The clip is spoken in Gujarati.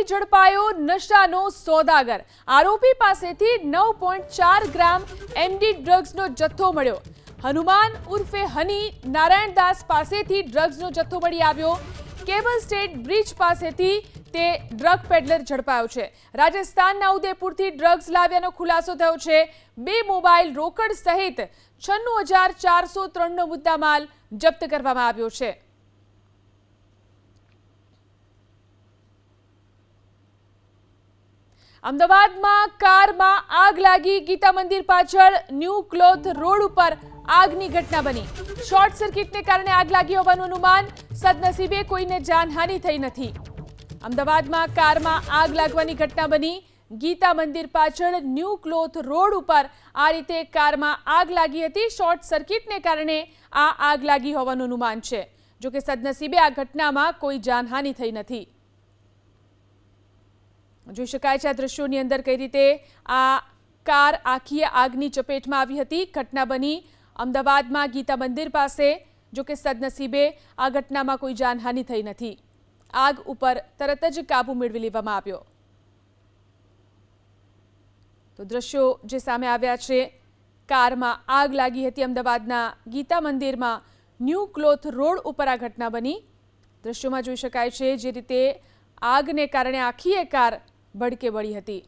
અમદાવાદથી ઝડપાયો નશાનો સોદાગર. આરોપી પાસેથી નવ પોઈન્ટ ચાર ગ્રામ એમડી ડ્રગ્સનો જથ્થો મળ્યો. હનુમાન ઉર્ફે હની નારાયણદાસ પાસેથી ડ્રગ્સનો જથ્થો મળી આવ્યો. કેબલ સ્ટેટ બ્રિજ પાસેથી તે ડ્રગ પેડલર ઝડપાયો છે. રાજસ્થાનના ઉદયપુરથી ડ્રગ્સ લાવ્યાનો ખુલાસો થયો છે. બે મોબાઈલ રોકડ સહિત છન્નું હજાર ચારસો ત્રણનો મુદ્દામાલ જપ્ત કરવામાં આવ્યો છે. અમદાવાદમાં કારમાં આગ લાગી. ગીતા મંદિર પાછળ ન્યૂ ક્લોથ રોડ ઉપર આગની ઘટના બની. શોર્ટ સર્કિટને કારણે આગ લાગી હોવાનું અનુમાન સદનસીબે કોઈને જાનહાનિ થઈ નથી. અમદાવાદમાં કારમાં આગ લાગવાની ઘટના બની. ગીતા મંદિર પાછળ ન્યૂ ક્લોથ રોડ ઉપર આ રીતે કારમાં આગ લાગી હતી. શોર્ટ સર્કિટને કારણે આ આગ લાગી હોવાનું અનુમાન છે. જોકે સદનસીબે આ ઘટનામાં કોઈ જાનહાનિ થઈ નથી. જોઈ શકાય છે, આ દ્રશ્યોની અંદર કઈ રીતે આ કાર આખી આગની ચપેટમાં આવી હતી. ઘટના બની અમદાવાદમાં ગીતા મંદિર પાસે, જો કે સદનસીબે આ ઘટનામાં કોઈ જાનહાનિ થઈ નથી. આગ ઉપર તરત જ કાબુ મેળવી લેવામાં આવ્યો. તો દ્રશ્યો જે સામે આવ્યા છે, કારમાં આગ લાગી હતી અમદાવાદના ગીતા મંદિરમાં. ન્યૂ ક્લોથ રોડ ઉપર આ ઘટના બની. દ્રશ્યોમાં જોઈ શકાય છે, જે રીતે આગને કારણે આખી એ કાર ભડકે બળી હતી.